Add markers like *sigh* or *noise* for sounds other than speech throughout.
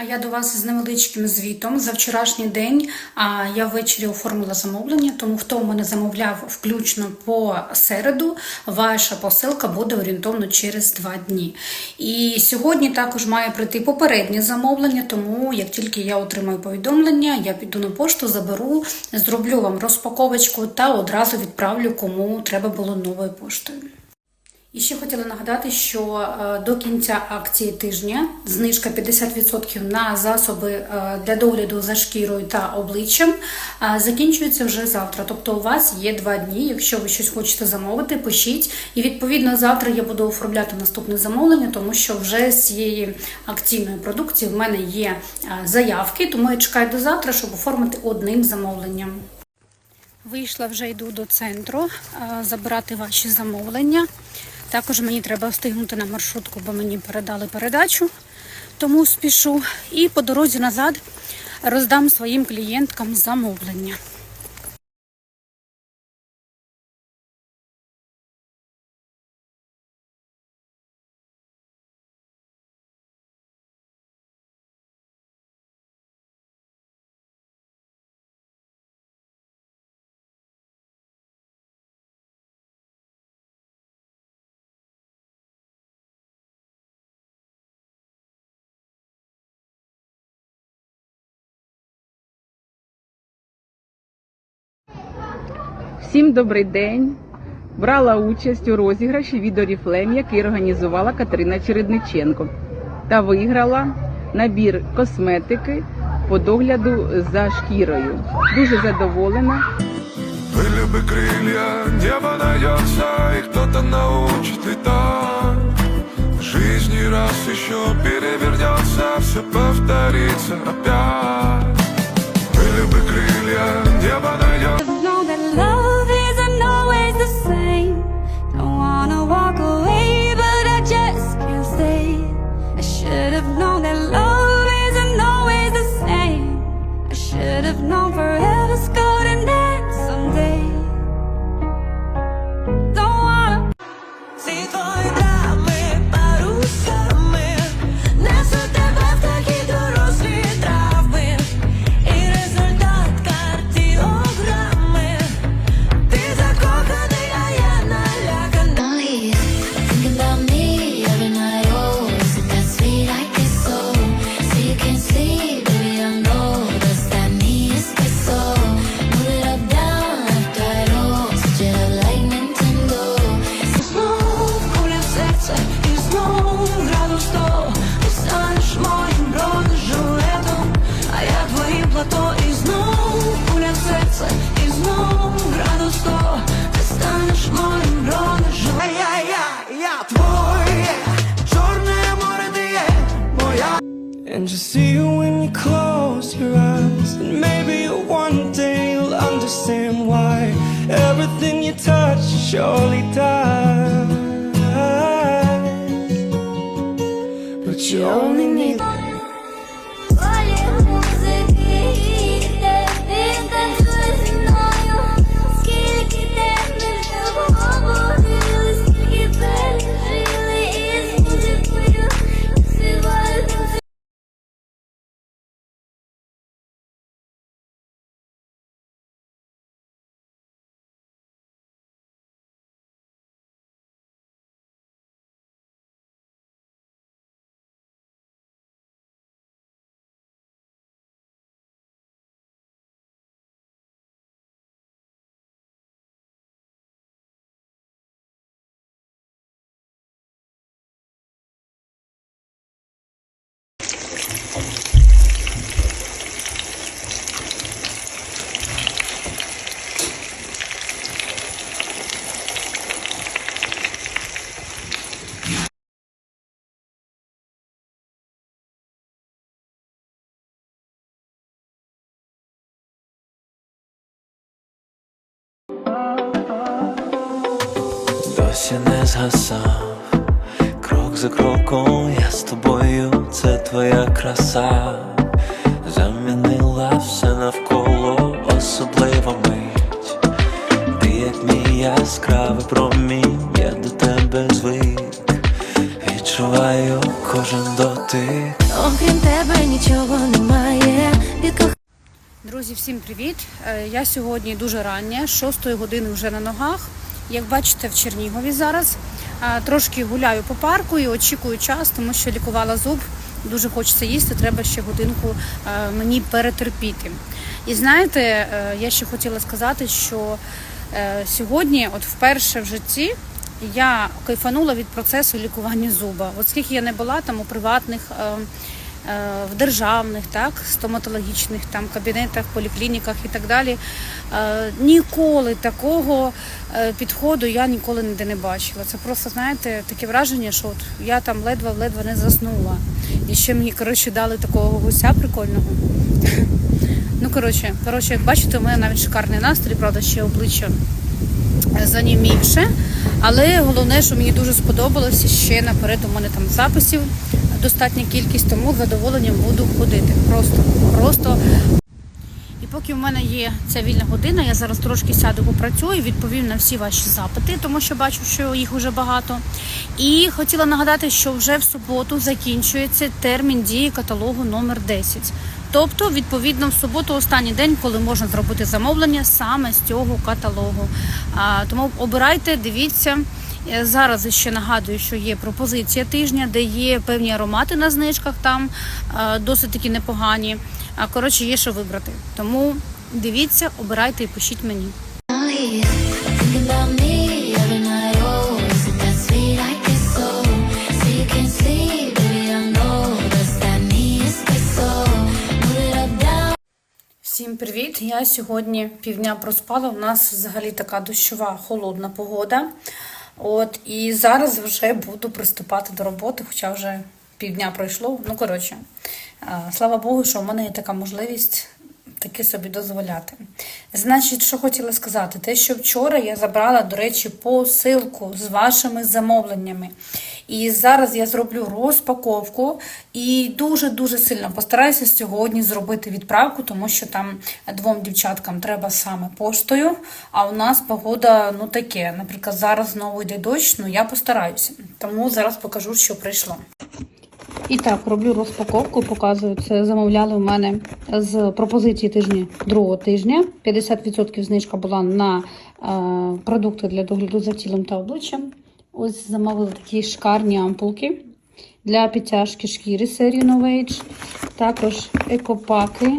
А я до вас з невеличким звітом за вчорашній день. А я ввечері оформила замовлення, тому хто у мене замовляв включно по середу, ваша посилка буде орієнтовно через два дні. І сьогодні також має прийти попереднє замовлення, тому як тільки я отримаю повідомлення, я піду на пошту, заберу, зроблю вам розпаковочку та одразу відправлю, кому треба було новою поштою. І ще хотіла нагадати, що е, до кінця акції тижня знижка 50% на засоби е, для догляду за шкірою та обличчям е, закінчується вже завтра. Тобто у вас є два дні. Якщо ви щось хочете замовити, пишіть. І відповідно завтра я буду оформляти наступне замовлення, тому що вже з цієї акційної продукції в мене є заявки, тому я чекаю до завтра, щоб оформити одним замовленням. Вийшла вже йду до центру забирати ваші замовлення. Також мені треба встигнути на маршрутку, бо мені передали передачу, тому спішу. І по дорозі назад роздам своїм клієнткам замовлення. Всім добрий день. Брала участь у розіграші від Oriflame, який організувала Катерина Чередниченко, та виграла набір косметики по догляду за шкірою. Дуже задоволена. Были бы крылья, небо найдется И кто-то научит летать В жизни раз еще перевернется Все повторится опять Были бы крылья, небо найдется Have known forever's surely die. Краса, замінила все навколо особлива мить. Ти як мій яскравий промінь, я до тебе звик, відчуваю кожен дотик. окрім тебе нічого немає. Друзі, всім привіт! Е, Я сьогодні дуже рання, 6 години вже на ногах. Як бачите, в Чернігові зараз Е, трошки гуляю по парку і очікую час, тому що лікувала зуб. Дуже хочеться їсти, треба ще годинку е, мені перетерпіти. І знаєте, е, я ще хотіла сказати, що е, сьогодні, от вперше в житті, я кайфанула від процесу лікування зуба. От скільки я не була там у приватних. Е, В державних, так, стоматологічних там кабінетах, поліклініках і так далі. Е, Ніколи такого е, підходу я ніколи ніде не бачила. Це просто, знаєте, таке враження, що от я там ледве-ледве не заснула. І ще мені коротше дали такого гуся прикольного. *laughs* Ну, коротше, коротше, як бачите, у мене навіть шикарний настрій, правда, ще обличчя занімівше. Але головне, що мені дуже сподобалося ще наперед. У мене там записів достатня кількість, тому з задоволенням буду ходити. Просто, просто. І поки в мене є ця вільна година, я зараз трошки сяду попрацюю, відповім на всі ваші запити, тому що бачу, що їх вже багато. І хотіла нагадати, що вже в суботу закінчується термін дії каталогу номер 10. Тобто, відповідно, в суботу останній день, коли можна зробити замовлення саме з цього каталогу. А, тому обирайте, дивіться. Е, Зараз ще нагадую, що є пропозиція тижня, де є певні аромати на знижках, там е, досить таки непогані. Коротше, є що вибрати. Тому дивіться, обирайте і пишіть мені. Всім привіт! Я сьогодні півдня проспала. У нас взагалі така дощова, холодна погода. От і зараз вже буду приступати до роботи, хоча вже півдня пройшло. Ну коротше, слава Богу, що в мене є така можливість таки собі дозволяти. Значить, що хотіла сказати, те, що вчора я забрала, до речі, посилку з вашими замовленнями. І зараз я зроблю розпаковку і дуже-дуже сильно постараюся сьогодні зробити відправку, тому що там двом дівчаткам треба саме поштою. А у нас погода ну таке. Наприклад, зараз знову йде дощ, ну я постараюся. Тому зараз покажу, що прийшло. І так, роблю розпаковку, показую. Це замовляли у мене з пропозиції тижня другого тижня. 50% знижка була на е, продукти для догляду за тілом та обличчям. Ось замовили такі шикарні ампулки для підтяжки шкіри серії No Age. Також екопаки.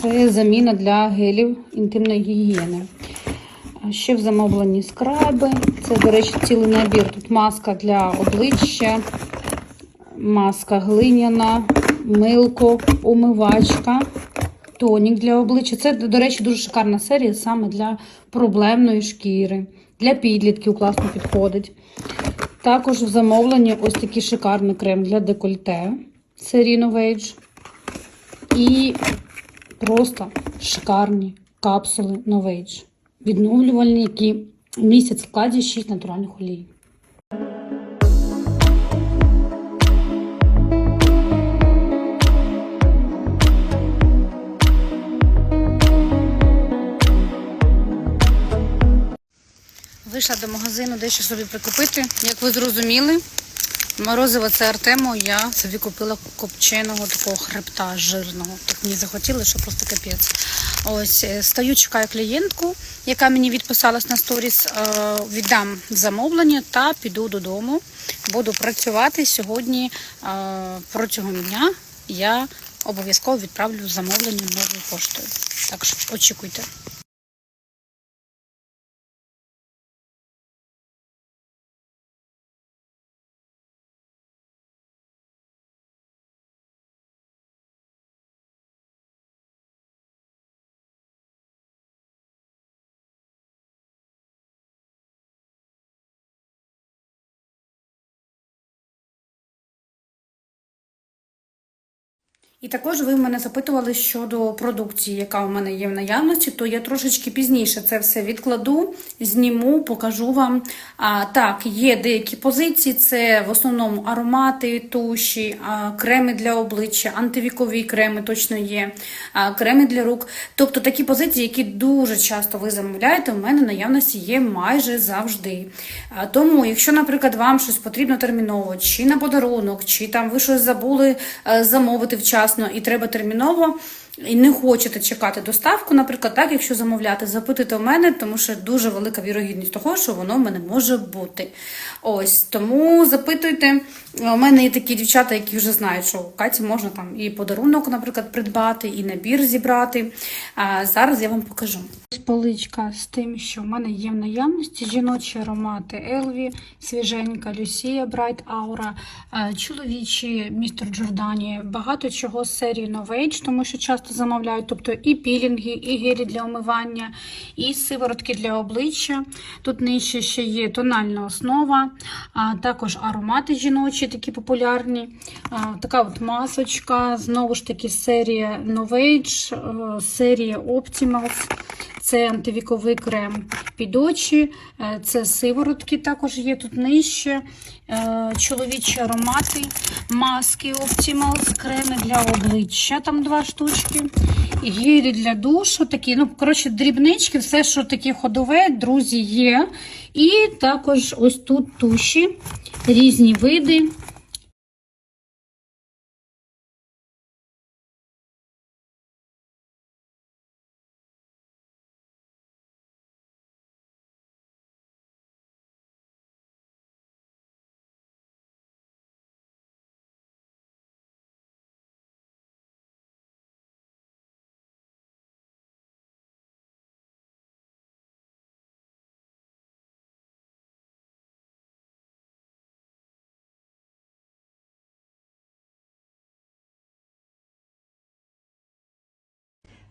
Це заміна для гелів інтимної гігієни. Ще в замовленні скраби. Це, до речі, цілий набір. Тут маска для обличчя, маска глиняна, милко, умивачка, тонік для обличчя. Це, до речі, дуже шикарна серія саме для проблемної шкіри. Для підлітків класно підходить. Також в замовленні ось такий шикарний крем для декольте серії Novage. І просто шикарні капсули Novage. Відновлювальні, які містять в складі 6 натуральних олій. Вийшла до магазину дещо собі прикупити. Як ви зрозуміли, морозиво це Артему, я собі купила копченого такого хребта жирного. Так мені захотілося, що просто капець. Ось е, стою, чекаю клієнтку, яка мені відписалась на сторіс. е, Віддам замовлення та піду додому. Буду працювати сьогодні е, протягом дня. Я обов'язково відправлю замовлення новою поштою. Так що очікуйте. І також ви мене запитували щодо продукції, яка у мене є в наявності, то я трошечки пізніше це все відкладу, зніму, покажу вам. А, так, є деякі позиції, це в основному аромати, туші, а, креми для обличчя, антивікові креми точно є, а, креми для рук. Тобто такі позиції, які дуже часто ви замовляєте, у мене в наявності є майже завжди. А, тому, якщо, наприклад, вам щось потрібно терміново, чи на подарунок, чи там ви щось забули е, замовити вчасно і треба терміново. І не хочете чекати доставку, наприклад, так, якщо замовляти, запитуйте у мене, тому що дуже велика вірогідність того, що воно в мене може бути. Ось тому запитуйте. У мене є такі дівчата, які вже знають, що Каті можна там і подарунок, наприклад, придбати, і набір зібрати. А зараз я вам покажу. Поличка з тим, що в мене є в наявності жіночі аромати Елві, свіженька, Люсія, Брайт Аура, е, чоловічі містер Джордані, багато чого з серії Novage, тому що часто замовляють, тобто і пілінги, і гелі для омивання, і сиворотки для обличчя. Тут нижче ще є тональна основа, а також аромати жіночі, такі популярні. А, Така от масочка, знову ж таки, серія Novage, е, серія Optimals. Це антивіковий крем під очі, е, це сиворотки також є тут нижче. е, Чоловічі аромати, маски Optimals, креми для обличчя, там два штучки, гелі для душу, такі, ну, коротше, дрібнички, все, що таке ходове, друзі, є. І також ось тут туші, різні види.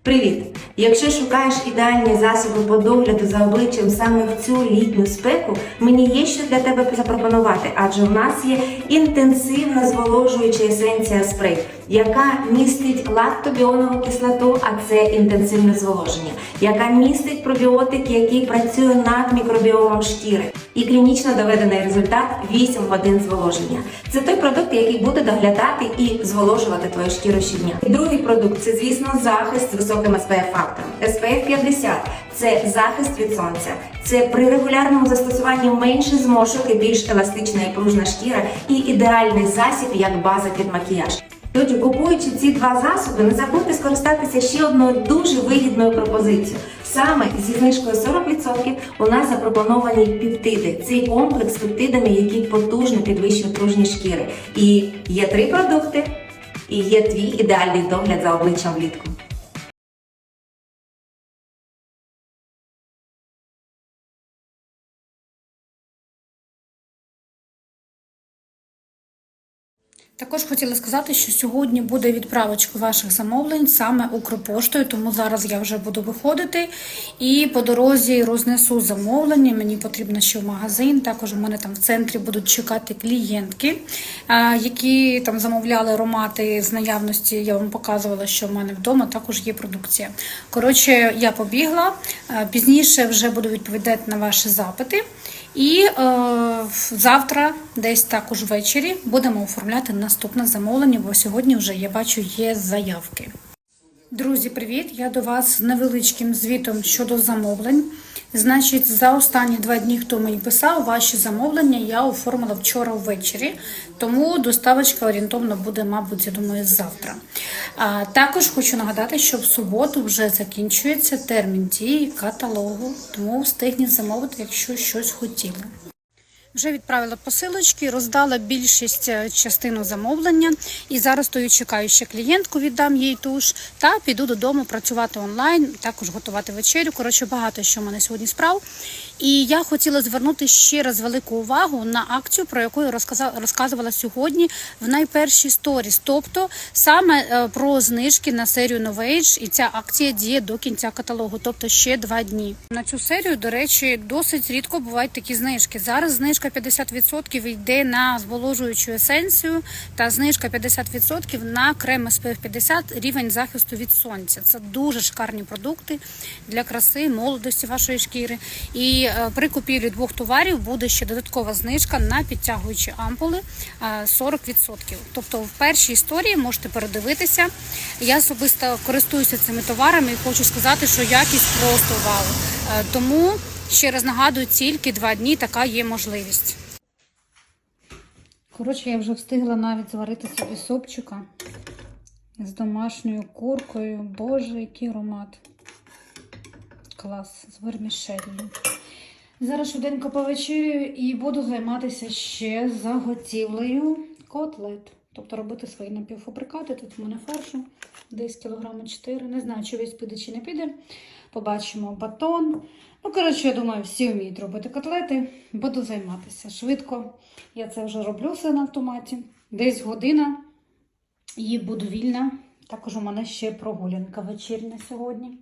Привіт! Якщо шукаєш ідеальні засоби по догляду за обличчям саме в цю літню спеку, мені є що для тебе запропонувати, адже в нас є інтенсивна зволожуюча есенція спрей, яка містить лактобіонову кислоту, а це інтенсивне зволоження, яка містить пробіотик, який працює над мікробіомом шкіри. І клінічно доведений результат 8 годин зволоження. Це той продукт, який буде доглядати і зволожувати твою шкіру щодня. І другий продукт це, звісно, захист з високим SPF фактором. SPF 50 – це захист від сонця. Це при регулярному застосуванні менше зморшок і більш еластична і пружна шкіра, і ідеальний засіб як база під макіяж. Отже, купуючи ці два засоби, не забудьте скористатися ще одною дуже вигідною пропозицією. Саме зі знижкою 40% у нас запропоновані пептиди. Цей комплекс з пептидами, який потужно підвищує пружність шкіри. І є три продукти, і є твій ідеальний догляд за обличчям влітку. Також хотіла сказати, що сьогодні буде відправочка ваших замовлень саме Укрпоштою, тому зараз я вже буду виходити і по дорозі рознесу замовлення. Мені потрібно ще в магазин. Також у мене там в центрі будуть чекати клієнтки, які там замовляли аромати з наявності. Я вам показувала, що в мене вдома також є продукція. Коротше, я побігла. Пізніше вже буду відповідати на ваші запити. І е, завтра, десь також ввечері, будемо оформляти наступне замовлення, бо сьогодні вже я бачу є заявки. Друзі, привіт! Я до вас з невеличким звітом щодо замовлень. Значить, за останні два дні, хто мені писав, ваші замовлення я оформила вчора ввечері, тому доставочка орієнтовно буде, мабуть, я думаю, завтра. А, також хочу нагадати, що в суботу вже закінчується термін дії каталогу, тому встигніть замовити, якщо щось хотіли. Вже відправила посилочки, роздала більшість е, частину замовлення. І зараз стою, чекаю ще клієнтку, віддам їй туш та піду додому працювати онлайн, також готувати вечерю. Коротше, багато що в мене сьогодні справ. І я хотіла звернути ще раз велику увагу на акцію, про яку я розказувала сьогодні в найпершій сторіс. Тобто саме е, про знижки на серію Novage. І ця акція діє до кінця каталогу, тобто ще два дні. На цю серію, до речі, досить рідко бувають такі знижки. Зараз знижка знижка 50% йде на зволожуючу есенцію та знижка 50% на крем SPF 50 рівень захисту від сонця. Це дуже шикарні продукти для краси, молодості вашої шкіри. І е, при купівлі двох товарів буде ще додаткова знижка на підтягуючі ампули е, 40%. Тобто в першій історії можете передивитися. Я особисто користуюся цими товарами і хочу сказати, що якість просто вау. Е, Тому ще раз нагадую, тільки два дні така є можливість. Коротше, я вже встигла навіть зварити собі супчика з домашньою куркою. Боже, який аромат. Клас, з вермішелью. Зараз швиденько повечерюю і буду займатися ще заготівлею котлет. Тобто робити свої напівфабрикати. Тут в мене фаршу десь кілограми 4. Не знаю, чи весь піде, чи не піде. Побачимо батон. Ну, коротше, я думаю, всі вміють робити котлети. Буду займатися швидко. Я це вже роблю все на автоматі. Десь година і буду вільна. Також у мене ще прогулянка вечірня сьогодні.